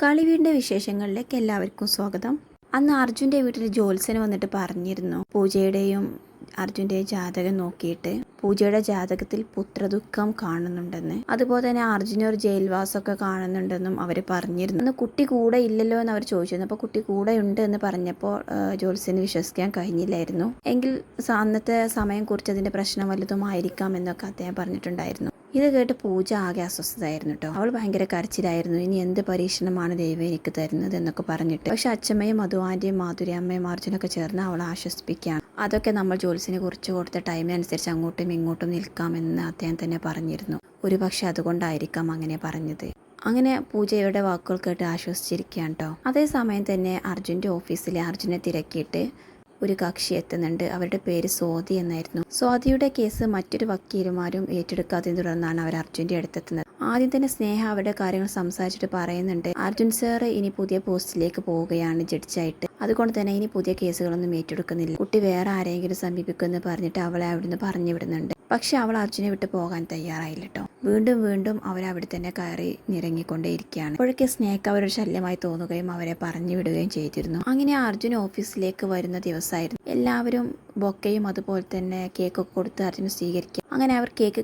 കളിവീടിന്റെ വിശേഷങ്ങളിലേക്ക് എല്ലാവർക്കും സ്വാഗതം. അന്ന് അർജുന്റെ വീട്ടിൽ ജോത്സ്യന് വന്നിട്ട് പറഞ്ഞിരുന്നു പൂജയുടെയും അർജുന്റെ ജാതകം നോക്കിയിട്ട്. പൂജയുടെ ജാതകത്തിൽ പുത്രദുഃഖം കാണുന്നുണ്ടെന്ന്. അതുപോലെ തന്നെ അർജുന ഒരു ജയിൽവാസമൊക്കെ കാണുന്നുണ്ടെന്നും അവർ പറഞ്ഞിരുന്നു. അന്ന് കുട്ടി കൂടെ ഇല്ലല്ലോ എന്ന് അവർ ചോദിച്ചിരുന്നു. അപ്പോൾ കുട്ടി കൂടെ ഉണ്ട് എന്ന് പറഞ്ഞപ്പോൾ ജോത്സ്യന് വിശ്വസിക്കാൻ കഴിഞ്ഞില്ലായിരുന്നു. എങ്കിൽ അന്നത്തെ സമയം കുറിച്ചതിന്റെ പ്രശ്നം വലുതുമായിരിക്കാം എന്നൊക്കെ അദ്ദേഹം പറഞ്ഞിട്ടുണ്ടായിരുന്നു. ഇത് കേട്ട് പൂജ ആകെ അസ്വസ്ഥതായിരുന്നു കേട്ടോ. അവൾ ഭയങ്കര കരച്ചിലായിരുന്നു. ഇനി എന്ത് പരീക്ഷണമാണ് ദൈവം എനിക്ക് തരുന്നത്? എന്നൊക്കെ പറഞ്ഞിട്ട്. പക്ഷെ അച്ഛമ്മയും മധുവാന്റെയും മാധുര്യമ്മയും അർജുനൊക്കെ ചേർന്ന് അവളെ ആശ്വസിപ്പിക്കുകയാണ്. അതൊക്കെ നമ്മൾ ജോലിസിനെ കുറിച്ച് കൊടുത്ത ടൈമിനനുസരിച്ച് അങ്ങോട്ടും ഇങ്ങോട്ടും നിൽക്കാമെന്ന് അദ്ദേഹം തന്നെ പറഞ്ഞിരുന്നു. ഒരു പക്ഷെ അതുകൊണ്ടായിരിക്കാം അങ്ങനെ പറഞ്ഞത്. അങ്ങനെ പൂജയുടെ വാക്കുകൾ കേട്ട് ആശ്വസിച്ചിരിക്കുകയാണ് കേട്ടോ. അതേസമയം തന്നെ അർജുന്റെ ഓഫീസിലെ അർജുനെ തിരക്കിയിട്ട് ഒരു കക്ഷി എത്തുന്നുണ്ട്. അവരുടെ പേര് സ്വാതി എന്നായിരുന്നു. സ്വാതിയുടെ കേസ് മറ്റൊരു വക്കീലുമാരും ഏറ്റെടുക്കാത്തതിനെ തുടർന്നാണ് അവർ അർജുന്റെ അടുത്തെത്തുന്നത്. ആദ്യം തന്നെ സ്നേഹ അവരുടെ കാര്യങ്ങൾ സംസാരിച്ചിട്ട് പറയുന്നുണ്ട്. അർജുൻ സാർ ഇനി പുതിയ പോസ്റ്റിലേക്ക് പോവുകയാണ് ജഡ്ജായിട്ട്. അതുകൊണ്ട് തന്നെ ഇനി പുതിയ കേസുകളൊന്നും ഏറ്റെടുക്കുന്നില്ല. കുട്ടി വേറെ ആരെങ്കിലും സമീപിക്കുമെന്ന് പറഞ്ഞിട്ട് അവളെ അവിടുന്ന് പറഞ്ഞു വിടുന്നുണ്ട്. പക്ഷെ അവൾ അർജുനെ വിട്ട് പോകാൻ തയ്യാറായില്ല കേട്ടോ വീണ്ടും വീണ്ടും അവർ അവിടെ തന്നെ കയറി നിറങ്ങിക്കൊണ്ടേയിരിക്കുകയാണ് അപ്പോഴൊക്കെ സ്നേഹ അവരുടെ ശല്യമായി തോന്നുകയും അവരെ പറഞ്ഞു വിടുകയും ചെയ്തിരുന്നു. അങ്ങനെ അർജുൻ ഓഫീസിലേക്ക് വരുന്ന ദിവസമായിരുന്നു. എല്ലാവരും ബൊക്കയും അതുപോലെ തന്നെ കേക്കൊക്കെ കൊടുത്ത് അർജുന് സ്വീകരിക്കുക അങ്ങനെ അവർ കേക്ക്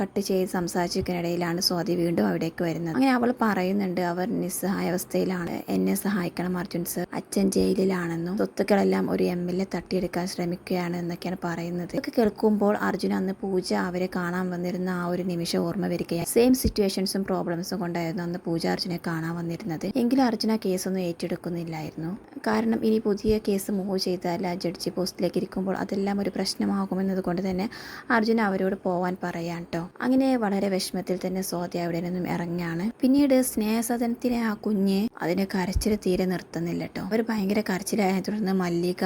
കട്ട് ചെയ്ത് സംസാരിച്ചിരിക്കുന്നതിനിടയിലാണ് സ്വാതി വീണ്ടും അവിടേക്ക് വരുന്നത്. അങ്ങനെ അവൾ പറയുന്നുണ്ട് അവർ നിസ്സഹായ അവസ്ഥയിലാണ്. എന്നെ സഹായിക്കണം അർജുൻ സർ അച്ഛൻ ജയിലിലാണെന്നും സ്വത്തുക്കളെല്ലാം ഒരു എം എൽ എ തട്ടിയെടുക്കാൻ ശ്രമിക്കുകയാണ് എന്നൊക്കെയാണ് പറയുന്നത്. ഇതൊക്കെ കേൾക്കുമ്പോൾ അർജുൻ അന്ന് പൂജ അവരെ കാണാൻ വന്നിരുന്ന ആ ഒരു നിമിഷം ഓർമ്മ വരികയാണ്. സെയിം സിറ്റുവേഷൻസും പ്രോബ്ലംസും കൊണ്ടായിരുന്നു അന്ന് പൂജ അർജുനെ കാണാൻ വന്നിരുന്നത്. എങ്കിലും അർജുന കേസൊന്നും ഏറ്റെടുക്കുന്നില്ലായിരുന്നു. കാരണം ഇനി പുതിയ കേസ് മൂവ് ചെയ്താൽ ജഡ്ജി പോസ്റ്റിലേക്ക് ഇരിക്കുമ്പോൾ അതെല്ലാം ഒരു പ്രശ്നമാകുമെന്നത് കൊണ്ട് തന്നെ അർജുന അവരോട് പോവാൻ പറയാൻ കേട്ടോ അങ്ങനെ വളരെ വിഷമത്തിൽ തന്നെ സ്വാതി അവിടെ നിന്നും ഇറങ്ങാണ് പിന്നീട് സ്നേഹസദനത്തിലെ ആ കുഞ്ഞ് അതിന്റെ കരച്ചിൽ തീരെ നിർത്തുന്നില്ല കേട്ടോ അവർ ഭയങ്കര കരച്ചിലായതിനെ തുടർന്ന് മല്ലിക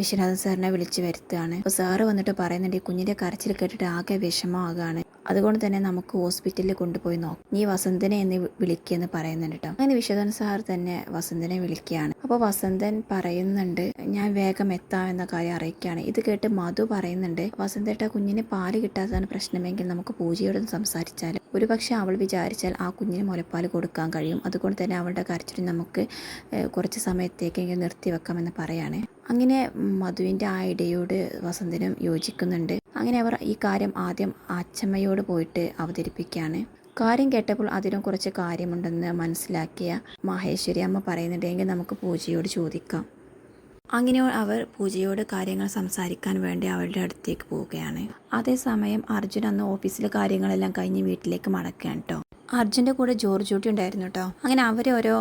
വിശ്വനാഥൻ സാറിനെ വിളിച്ചു വരുത്തുകയാണ്. അപ്പോൾ സാറ് വന്നിട്ട് പറയുന്നുണ്ട് ഈ കുഞ്ഞിന്റെ കരച്ചിൽ കേട്ടിട്ട് ആകെ വിഷമമാകാണ് അതുകൊണ്ട് തന്നെ നമുക്ക് ഹോസ്പിറ്റലിൽ കൊണ്ടുപോയി നോക്കാം. നീ വസന്തനെ എന്ന് വി- വിളിക്കുമെന്ന് പറയുന്നുണ്ട് കേട്ടോ അങ്ങനെ വിശ്വനാഥൻ സാർ തന്നെ വസന്തനെ വിളിക്കുകയാണ്. അപ്പോൾ വസന്തൻ പറയുന്നുണ്ട് ഞാൻ വേഗം എത്താം എന്ന കാര്യം അറിയിക്കുകയാണ്. ഇത് കേട്ട് മധു പറയുന്നുണ്ട് വസന്തേട്ട കുഞ്ഞിന് പാൽ കിട്ടാത്തതാണ് പ്രശ്നമെങ്കിൽ നമുക്ക് പൂജയോടൊന്ന് സംസാരിച്ചാൽ ഒരു പക്ഷേ അവൾ വിചാരിച്ചാൽ ആ കുഞ്ഞിന് മുലപ്പാൽ കൊടുക്കാൻ കഴിയും. അതുകൊണ്ട് തന്നെ അവളുടെ കരച്ചിൽ നമുക്ക് കുറച്ച് സമയത്തേക്കെങ്കിലും നിർത്തിവെക്കാമെന്ന് പറയാണ്. അങ്ങനെ മധുവിന്റെ ആ ഇടയോട് വസന്തനും യോജിക്കുന്നുണ്ട്. അങ്ങനെ അവർ ഈ കാര്യം ആദ്യം അച്ചമ്മയോട് പോയിട്ട് അവതരിപ്പിക്കുകയാണ്. കാര്യം കേട്ടപ്പോൾ അതിനും കുറച്ച് കാര്യമുണ്ടെന്ന് മനസ്സിലാക്കിയ മഹേശ്വരി അമ്മ പറയുന്നുണ്ടെങ്കിൽ നമുക്ക് പൂജയോട് ചോദിക്കാം. അങ്ങനെ അവർ പൂജയോട് കാര്യങ്ങൾ സംസാരിക്കാൻ വേണ്ടി അവളുടെ അടുത്തേക്ക് പോവുകയാണ്. അതേസമയം അർജുൻ അന്ന് ഓഫീസിലെ കാര്യങ്ങളെല്ലാം കഴിഞ്ഞ് വീട്ടിലേക്ക് മടക്കുകയാണ് കേട്ടോ. അർജുന്റെ കൂടെ ജോർജ് ചൂട്ടി ഉണ്ടായിരുന്നു കേട്ടോ അങ്ങനെ അവർ ഓരോ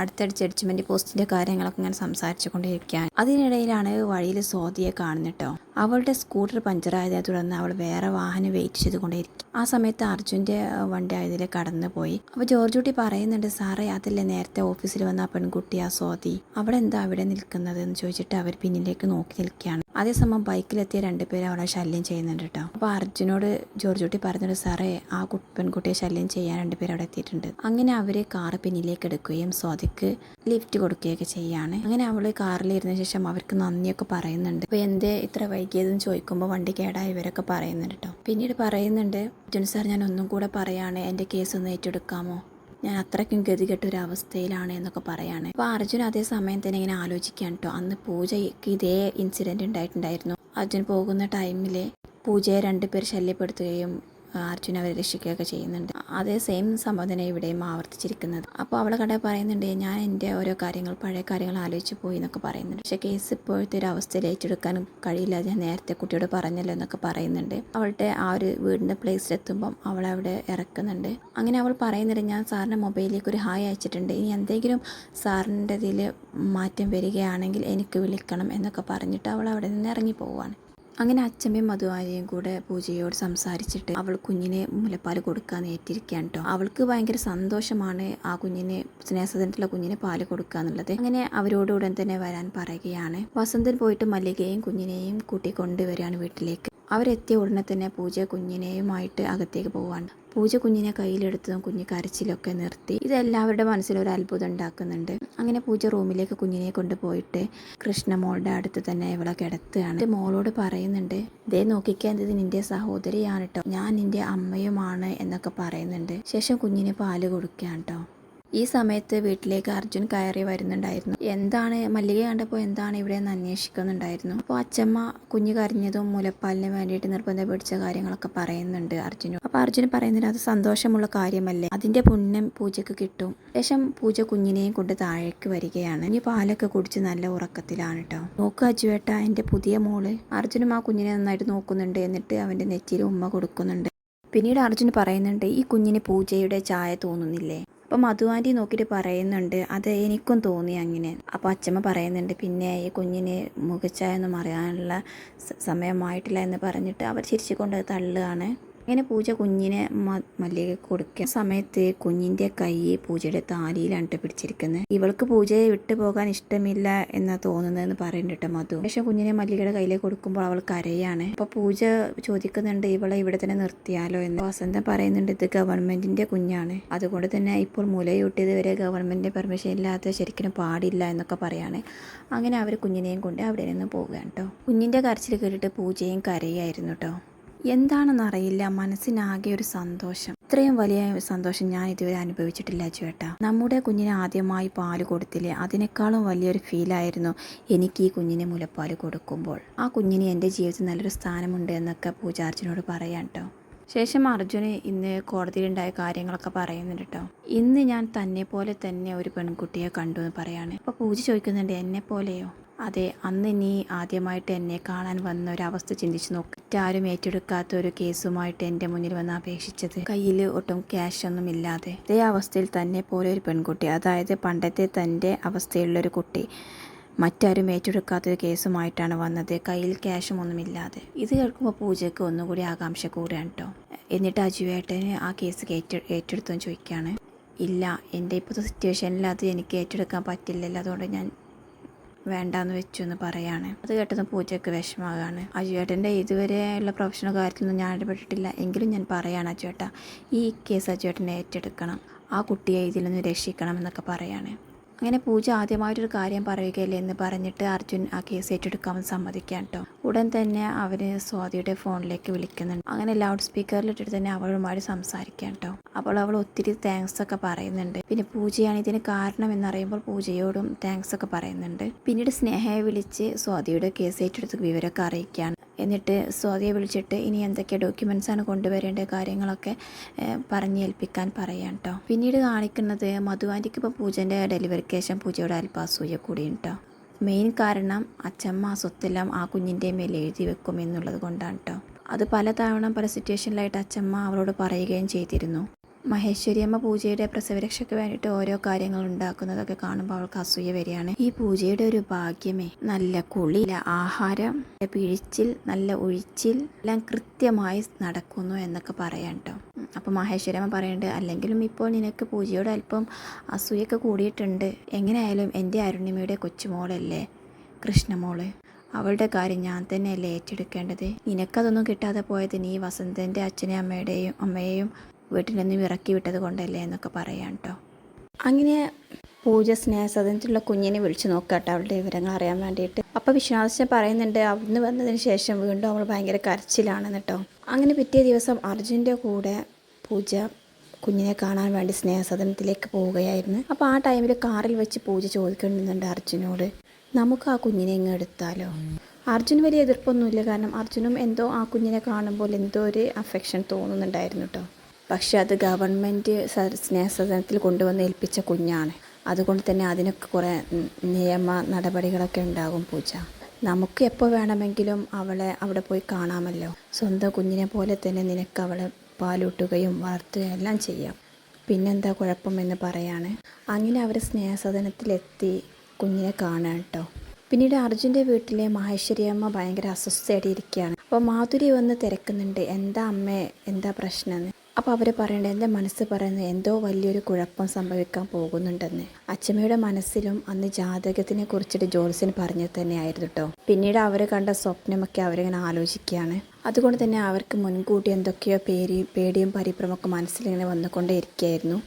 അടുത്തടി ജഡ്ജ്മെന്റ് പോസ്റ്റിന്റെ കാര്യങ്ങളൊക്കെ ഇങ്ങനെ സംസാരിച്ചു കൊണ്ടിരിക്കുകയാണ്. അതിനിടയിലാണ് വഴിയിൽ സ്വാതിയെ കാണുന്നത് കേട്ടോ അവളുടെ സ്കൂട്ടർ പഞ്ചറായതിനെ തുടർന്ന് അവൾ വേറെ വാഹനം വെയിറ്റ് ചെയ്തുകൊണ്ടേയിരിക്കും ആ സമയത്ത് അർജുന്റെ വണ്ടി അതിൽ കടന്നു പോയി. അപ്പോൾ ജോർജ് കുട്ടി പറയുന്നുണ്ട് സാറേ അതല്ലേ നേരത്തെ ഓഫീസിൽ വന്ന ആ പെൺകുട്ടി ആ സ്വാതി. അവിടെ എന്താ അവിടെ നിൽക്കുന്നത്? എന്ന് ചോദിച്ചിട്ട് അവർ പിന്നിലേക്ക് നോക്കി നിൽക്കുകയാണ്. അതേസമയം ബൈക്കിലെത്തിയ രണ്ടുപേരും അവളെ ശല്യം ചെയ്യുന്നുണ്ട് കേട്ടോ. അപ്പോൾ അർജുനോട് ജോർജ് കുട്ടി പറഞ്ഞിട്ട് സാറേ ആ പെൺകുട്ടിയെ ശല്യം ചെയ്യാൻ രണ്ടുപേരും അവിടെ എത്തിയിട്ടുണ്ട്. അങ്ങനെ അവർ കാറ് പിന്നിലേക്ക് എടുക്കുകയും സ്വാതിക്ക് ലിഫ്റ്റ് കൊടുക്കുകയൊക്കെ ചെയ്യാണ്. അങ്ങനെ അവൾ കാറിൽ ഇരുന്ന ശേഷം അവർക്ക് നന്ദിയൊക്കെ പറയുന്നുണ്ട്. അപ്പോൾ എന്തേ ഇത്ര വൈകിയതെന്ന് ചോദിക്കുമ്പോൾ വണ്ടി കേടായി ഇവരൊക്കെ പറയുന്നുണ്ട് കേട്ടോ. പിന്നീട് പറയുന്നുണ്ട് അർജുൻ സാർ ഞാൻ ഒന്നും കൂടെ പറയാണ്. എന്റെ കേസ് ഒന്ന് ഏറ്റെടുക്കാമോ? ഞാൻ അത്രയ്ക്കും ഗതികെട്ട ഒരു അവസ്ഥയിലാണ് എന്നൊക്കെ പറയാണ്. അപ്പോൾ അർജുൻ അതേ സമയം തന്നെ ഇങ്ങനെ ആലോചിക്കാൻ കേട്ടോ. അന്ന് പൂജയ്ക്ക് ഇതേ ഇൻസിഡന്റ് ഉണ്ടായിട്ടുണ്ടായിരുന്നു. അർജുൻ പോകുന്ന ടൈമിൽ പൂജയെ രണ്ടുപേർ ശല്യപ്പെടുത്തുകയും അർജുൻ അവരെ രക്ഷിക്കുകയൊക്കെ ചെയ്യുന്നുണ്ട്. അതേ സെയിം സംഭവം ഇവിടെയും ആവർത്തിച്ചിരിക്കുന്നത്. അപ്പോൾ അവളെ കട പറയുന്നുണ്ട് ഞാൻ എന്റെ ഓരോ കാര്യങ്ങൾ പഴയ കാര്യങ്ങൾ ആലോചിച്ച് പോയി എന്നൊക്കെ പറയുന്നുണ്ട്. പക്ഷേ കേസ് ഇപ്പോഴത്തെ ഒരു അവസ്ഥയിൽ ഏറ്റെടുക്കാൻ കഴിയില്ല. ഞാൻ നേരത്തെ കുട്ടിയോട് പറഞ്ഞല്ലോ എന്നൊക്കെ പറയുന്നുണ്ട്. അവളുടെ ആ ഒരു വീടിന്റെ പ്ലേസിലെത്തുമ്പം അവളെ അവിടെ ഇറക്കുന്നുണ്ട്. അങ്ങനെ അവൾ പറയുന്നുണ്ട് ഞാൻ സാറിന്റെ മൊബൈലിലേക്ക് ഒരു ഹായ് അയച്ചിട്ടുണ്ട്. ഇനി എന്തെങ്കിലും സാറിന്റെ ഇതിൽ മാറ്റം വരികയാണെങ്കിൽ എനിക്ക് വിളിക്കണം എന്നൊക്കെ പറഞ്ഞിട്ട് അവൾ അവിടെ നിന്ന് ഇറങ്ങി പോവുകയാണ്. അങ്ങനെ അച്ഛമ്മയും മധുവാരിയും കൂടെ പൂജയോട് സംസാരിച്ചിട്ട് അവൾ കുഞ്ഞിനെ മുലപ്പാൽ കൊടുക്കാൻ ഏറ്റിരിക്കുകയാണ് കേട്ടോ അവൾക്ക് ഭയങ്കര സന്തോഷമാണ് ആ കുഞ്ഞിനെ സ്നേഹസദനത്തിലുള്ള കുഞ്ഞിനെ പാൽ കൊടുക്കുക എന്നുള്ളത്. അങ്ങനെ അവരോട് ഉടൻ തന്നെ വരാൻ പറയുകയാണ്. വസന്തൻ പോയിട്ട് മല്ലികയും കുഞ്ഞിനെയും കൂട്ടി കൊണ്ടുവരികയാണ് വീട്ടിലേക്ക്. അവരെത്തിയ ഉടനെ തന്നെ പൂജ കുഞ്ഞിനെയുമായിട്ട് അകത്തേക്ക് പോവാണ്. പൂജ കുഞ്ഞിനെ കയ്യിലെടുത്തതും കുഞ്ഞ് കരച്ചിലൊക്കെ നിർത്തി ഇതെല്ലാവരുടെ മനസ്സിലൊരു അത്ഭുതം ഉണ്ടാക്കുന്നുണ്ട്. അങ്ങനെ പൂജ റൂമിലേക്ക് കുഞ്ഞിനെ കൊണ്ടുപോയിട്ട് കൃഷ്ണ മോളുടെ അടുത്ത് തന്നെ ഇവളെ കിടത്തുകയാണ്. ഇത് മോളോട് പറയുന്നുണ്ട് ദേ നോക്കിക്കാൻ ഇത് നിന്റെ സഹോദരിയാണ് കേട്ടോ ഞാൻ നിന്റെ അമ്മയുമാണ് എന്നൊക്കെ പറയുന്നുണ്ട്. ശേഷം കുഞ്ഞിന് പാൽ കൊടുക്കുകയാണ് കേട്ടോ ഈ സമയത്ത് വീട്ടിലേക്ക് അർജുൻ കയറി വരുന്നുണ്ടായിരുന്നു. എന്താണ് മല്ലിക കണ്ടപ്പോൾ എന്താണ് ഇവിടെ എന്ന് അന്വേഷിക്കുന്നുണ്ടായിരുന്നു. അപ്പോൾ അച്ഛമ്മ കുഞ്ഞു കരഞ്ഞതും മുലപ്പാലിന് വേണ്ടിയിട്ട് നിർബന്ധം പിടിച്ച കാര്യങ്ങളൊക്കെ പറയുന്നുണ്ട് അർജുനു. അപ്പോൾ അർജുന് പറയുന്നത് അത് സന്തോഷമുള്ള കാര്യമല്ലേ? അതിന്റെ പുണ്യം പൂജയ്ക്ക് കിട്ടും. ശേഷം പൂജ കുഞ്ഞിനെയും കൊണ്ട് താഴേക്ക് വരികയാണ്. ഇനി പാലൊക്കെ കുടിച്ച് നല്ല ഉറക്കത്തിലാണ് കേട്ടോ നോക്കുക അജുവേട്ട എന്റെ പുതിയ മോൾ. അർജുനും ആ കുഞ്ഞിനെ നന്നായിട്ട് നോക്കുന്നുണ്ട്. എന്നിട്ട് അവന്റെ നെറ്റിയിൽ ഉമ്മ കൊടുക്കുന്നുണ്ട്. പിന്നീട് അർജുൻ പറയുന്നുണ്ട് ഈ കുഞ്ഞിന് പൂജയുടെ ചായ തോന്നുന്നില്ലേ? അപ്പം മധുവാന്റി നോക്കിയിട്ട് പറയുന്നുണ്ട് അത് എനിക്കും തോന്നി അങ്ങനെ. അപ്പോൾ അച്ഛമ്മ പറയുന്നുണ്ട് പിന്നെ ഈ കുഞ്ഞിന് മുഖച്ചായ ഒന്നും അറിയാനുള്ള സമയമായിട്ടില്ല എന്ന് പറഞ്ഞിട്ട് അവർ ചിരിച്ചുകൊണ്ട് കൊണ്ട് തള്ളുകയാണ്. അങ്ങനെ പൂജ കുഞ്ഞിനെ മല്ലിക കൊടുക്കുക സമയത്ത് കുഞ്ഞിന്റെ കൈ പൂജയുടെ താലിയിലാണ് പിടിച്ചിരിക്കുന്നത് ഇവൾക്ക് പൂജയെ വിട്ടു പോകാൻ ഇഷ്ടമില്ല എന്നാ തോന്നുന്നതെന്ന് പറയുന്നുണ്ട് മധു. പക്ഷെ കുഞ്ഞിനെ മല്ലികയുടെ കയ്യിലേക്ക് കൊടുക്കുമ്പോൾ അവൾ കരയാണ്. അപ്പൊ പൂജ ചോദിക്കുന്നുണ്ട് ഇവളെ ഇവിടെ തന്നെ നിർത്തിയാലോ? എന്ന്. വസന്തം പറയുന്നുണ്ട് ഇത് ഗവൺമെന്റിന്റെ കുഞ്ഞാണ്. അതുകൊണ്ട് തന്നെ ഇപ്പോൾ മുലയൂട്ടിയത് വരെ ഗവൺമെന്റിന്റെ പെർമിഷൻ ഇല്ലാതെ ശരിക്കും പാടില്ല എന്നൊക്കെ പറയാണ്. അങ്ങനെ അവർ കുഞ്ഞിനെയും കൊണ്ട് അവിടെ നിന്ന് പോവുകയാണ് കേട്ടോ കുഞ്ഞിന്റെ കരച്ചിൽ കേട്ടിട്ട് പൂജയും കരയായിരുന്നു കേട്ടോ എന്താണെന്നറിയില്ല. മനസ്സിനാകെ ഒരു സന്തോഷം. ഇത്രയും വലിയ സന്തോഷം ഞാൻ ഇതുവരെ അനുഭവിച്ചിട്ടില്ല ചേട്ടാ നമ്മുടെ കുഞ്ഞിന് ആദ്യമായി പാൽ കൊടുത്തില്ലേ? അതിനേക്കാളും വലിയൊരു ഫീലായിരുന്നു എനിക്ക് ഈ കുഞ്ഞിന് മുലപ്പാൽ കൊടുക്കുമ്പോൾ. ആ കുഞ്ഞിന് എന്റെ ജീവിതത്തിൽ നല്ലൊരു സ്ഥാനമുണ്ട് എന്നൊക്കെ പൂജാർച്ചനോട് പറയാം കേട്ടോ ശേഷം അർജുന് ഇന്ന് കോടതിയിലുണ്ടായ കാര്യങ്ങളൊക്കെ പറയുന്നുണ്ട് കേട്ടോ ഇന്ന് ഞാൻ തന്നെ പോലെ തന്നെ ഒരു പെൺകുട്ടിയെ കണ്ടു എന്ന് പറയാണ്. അപ്പോൾ പൂജ ചോദിക്കുന്നുണ്ട് എന്നെ പോലെയോ? അതെ അന്ന് നീ ആദ്യമായിട്ട് എന്നെ കാണാൻ വന്ന ഒരവസ്ഥ ചിന്തിച്ചു നോക്ക്. മറ്റാരും ഏറ്റെടുക്കാത്ത ഒരു കേസുമായിട്ട് എന്റെ മുന്നിൽ വന്ന് അപേക്ഷിച്ചത് കയ്യിൽ ഒട്ടും ക്യാഷ് ഒന്നും ഇല്ലാതെ. അതേ അവസ്ഥയിൽ തന്നെ പോലെ ഒരു പെൺകുട്ടി അതായത് പണ്ടത്തെ തന്റെ അവസ്ഥയിലുള്ളൊരു കുട്ടി മറ്റാരും ഏറ്റെടുക്കാത്ത ഒരു കേസുമായിട്ടാണ് വന്നത്. കയ്യിൽ ക്യാഷും ഒന്നുമില്ലാതെ ഇത് കേൾക്കുമ്പോൾ പൂജയ്ക്ക് ഒന്നുകൂടി ആകാംക്ഷ കൂടുകയാണ് കേട്ടോ എന്നിട്ട് അജുവേട്ടന് ആ കേസ് ഏറ്റെ ചോദിക്കുകയാണ് ഇല്ല എന്റെ ഇപ്പോഴത്തെ സിറ്റുവേഷനിൽ അത് എനിക്ക് ഏറ്റെടുക്കാൻ പറ്റില്ലല്ലോ. അതുകൊണ്ട് ഞാൻ വേണ്ടാന്ന് വെച്ചു എന്ന് പറയാണ്. അത് കേട്ടത് പൂജയ്ക്ക് വിഷമാകാണ് അജുവേട്ടന്റെ ഇതുവരെയുള്ള പ്രൊഫഷണൽ കാര്യത്തിലൊന്നും ഞാൻ ഇടപെട്ടിട്ടില്ല. എങ്കിലും ഞാൻ പറയാണ് അജുവേട്ട ഈ കേസ് അജുവേട്ടനെ ഏറ്റെടുക്കണം. ആ കുട്ടിയെ ഇതിൽ നിന്ന് രക്ഷിക്കണം എന്നൊക്കെ പറയാണ്. അങ്ങനെ പൂജ ആദ്യമായിട്ടൊരു കാര്യം പറയുകയല്ലേ എന്ന് പറഞ്ഞിട്ട് അർജുൻ ആ കേസ് ഏറ്റെടുക്കാമെന്ന് സമ്മതിക്കാം കേട്ടോ ഉടൻ തന്നെ അവർ സ്വാതിയുടെ ഫോണിലേക്ക് വിളിക്കുന്നുണ്ട്. അങ്ങനെ ലൗഡ് സ്പീക്കറിൽ ഇട്ടിട്ട് തന്നെ അവളുമായിട്ട് സംസാരിക്കാം കേട്ടോ. അപ്പോൾ അവൾ ഒത്തിരി താങ്ക്സ് ഒക്കെ പറയുന്നുണ്ട്. പിന്നെ പൂജയാണ് ഇതിന് കാരണം എന്നറിയുമ്പോൾ പൂജയോടും താങ്ക്സ് ഒക്കെ പറയുന്നുണ്ട്. പിന്നീട് സ്നേഹയെ വിളിച്ച് സ്വാതിയുടെ കേസ് ഏറ്റെടുത്ത് വിവരമൊക്കെ അറിയിക്കുകയാണ്. എന്നിട്ട് സ്വാതിയെ വിളിച്ചിട്ട് ഇനി എന്തൊക്കെ ഡോക്യുമെൻസാണ് കൊണ്ടുവരേണ്ട കാര്യങ്ങളൊക്കെ പറഞ്ഞ് ഏൽപ്പിക്കാൻ പറയാം കേട്ടോ. പിന്നീട് കാണിക്കുന്നത് മധുവാന്റിക്ക് ഇപ്പോൾ പൂജന്റെ ഡെലിവറിക്ക് ശേഷം പൂജയുടെ അല്പാസൂയ കൂടിയും കേട്ടോ. മെയിൻ കാരണം അച്ചമ്മ ആ സ്വത്തെല്ലാം ആ കുഞ്ഞിന്റെ മേൽ എഴുതി വെക്കും എന്നുള്ളത് കൊണ്ടാണ് കേട്ടോ അത് പലതവണ പല സിറ്റുവേഷനിലായിട്ട് അച്ചമ്മ അവളോട് പറയുകയും ചെയ്തിരുന്നു. മഹേശ്വരി അമ്മ പൂജയുടെ പ്രസവരക്ഷയ്ക്ക് വേണ്ടിയിട്ട് ഓരോ കാര്യങ്ങൾ ഉണ്ടാക്കുന്നതൊക്കെ കാണുമ്പോൾ അവൾക്ക് അസൂയ വരികയാണ്. ഈ പൂജയുടെ ഒരു ഭാഗ്യമേ നല്ല കുളി നല്ല ആഹാരം നല്ല പിഴിച്ചിൽ നല്ല ഒഴിച്ചിൽ എല്ലാം കൃത്യമായി നടക്കുന്നു എന്നൊക്കെ പറയാം കേട്ടോ അപ്പോൾ മഹേശ്വരമ്മ പറയുന്നുണ്ട് അല്ലെങ്കിലും ഇപ്പോൾ നിനക്ക് പൂജയോട് അല്പം അസൂയൊക്കെ കൂടിയിട്ടുണ്ട്. എങ്ങനെയായാലും എന്റെ അരുണിമയുടെ കൊച്ചുമോളല്ലേ കൃഷ്ണമോൾ? അവളുടെ കാര്യം ഞാൻ തന്നെയല്ലേ ഏറ്റെടുക്കേണ്ടത്? നിനക്കതൊന്നും കിട്ടാതെ പോയത് നീ വസന്തന്റെ അച്ഛനെയും അമ്മയുടെയും അമ്മയെയും വീട്ടിൽ നിന്നും ഇറക്കി വിട്ടത് കൊണ്ടല്ലേ എന്നൊക്കെ പറയാം കേട്ടോ അങ്ങനെ പൂജ സ്നേഹസദനത്തിലുള്ള കുഞ്ഞിനെ വിളിച്ചു നോക്കാട്ടോ അവളുടെ വിവരങ്ങൾ അറിയാൻ വേണ്ടിയിട്ട്. അപ്പോൾ വിശ്വാസം പറയുന്നുണ്ട് അവിടുന്ന് വന്നതിന് ശേഷം വീണ്ടും അവൾ ഭയങ്കര കരച്ചിലാണെന്ന് കേട്ടോ അങ്ങനെ പിറ്റേ ദിവസം അർജുന്റെ കൂടെ പൂജ കുഞ്ഞിനെ കാണാൻ വേണ്ടി സ്നേഹസദനത്തിലേക്ക് പോവുകയായിരുന്നു. അപ്പോൾ ആ ടൈമിൽ കാറിൽ വെച്ച് പൂജ ചോദിക്കുന്നുണ്ട് അർജുനോട് നമുക്ക് ആ കുഞ്ഞിനെ ഇങ്ങ് എടുത്താലോ? അർജുന് വലിയ എതിർപ്പൊന്നുമില്ല കാരണം അർജുനും എന്തോ ആ കുഞ്ഞിനെ കാണുമ്പോൾ എന്തോ ഒരു അഫെക്ഷൻ തോന്നുന്നുണ്ടായിരുന്നു കേട്ടോ പക്ഷെ അത് ഗവൺമെന്റ് സ്നേഹസദനത്തിൽ കൊണ്ടുവന്ന് ഏൽപ്പിച്ച കുഞ്ഞാണ്. അതുകൊണ്ട് തന്നെ അതിനൊക്കെ കുറേ നിയമ നടപടികളൊക്കെ ഉണ്ടാകും പൂജ. നമുക്ക് എപ്പോൾ വേണമെങ്കിലും അവളെ അവിടെ പോയി കാണാമല്ലോ. സ്വന്തം കുഞ്ഞിനെ പോലെ തന്നെ നിനക്ക് അവളെ പാലൂട്ടുകയും വളർത്തുകയും എല്ലാം ചെയ്യാം. പിന്നെന്താ കുഴപ്പമെന്ന് പറയാണ്. അങ്ങനെ അവർ സ്നേഹസദനത്തിലെത്തി കുഞ്ഞിനെ കാണാൻ കേട്ടോ പിന്നീട് അർജുന്റെ വീട്ടിലെ മഹേശ്വരി അമ്മ ഭയങ്കര അസ്വസ്ഥയായിട്ട് ഇരിക്കുകയാണ് അപ്പോൾ മാധുരി വന്ന് തിരക്കുന്നുണ്ട്. എന്താ അമ്മേ? എന്താ പ്രശ്നമെന്ന് അപ്പോൾ അവർ പറയേണ്ടത് എന്റെ മനസ്സ് പറയുന്നത് എന്തോ വലിയൊരു കുഴപ്പം സംഭവിക്കാൻ പോകുന്നുണ്ടെന്ന്. അച്ഛമ്മയുടെ മനസ്സിലും അന്ന് ജാതകത്തിനെ കുറിച്ചിട്ട് ജോത്സ്യൻ പറഞ്ഞത് തന്നെയായിരുന്നു കേട്ടോ പിന്നീട് അവർ കണ്ട സ്വപ്നമൊക്കെ അവരിങ്ങനെ ആലോചിക്കുകയാണ്. അതുകൊണ്ട് തന്നെ അവർക്ക് മുൻകൂട്ടി എന്തൊക്കെയോ പേടി പേടിയും പരിഭ്രമൊക്കെ മനസ്സിലിങ്ങനെ വന്നുകൊണ്ടേ ഇരിക്കുകയായിരുന്നു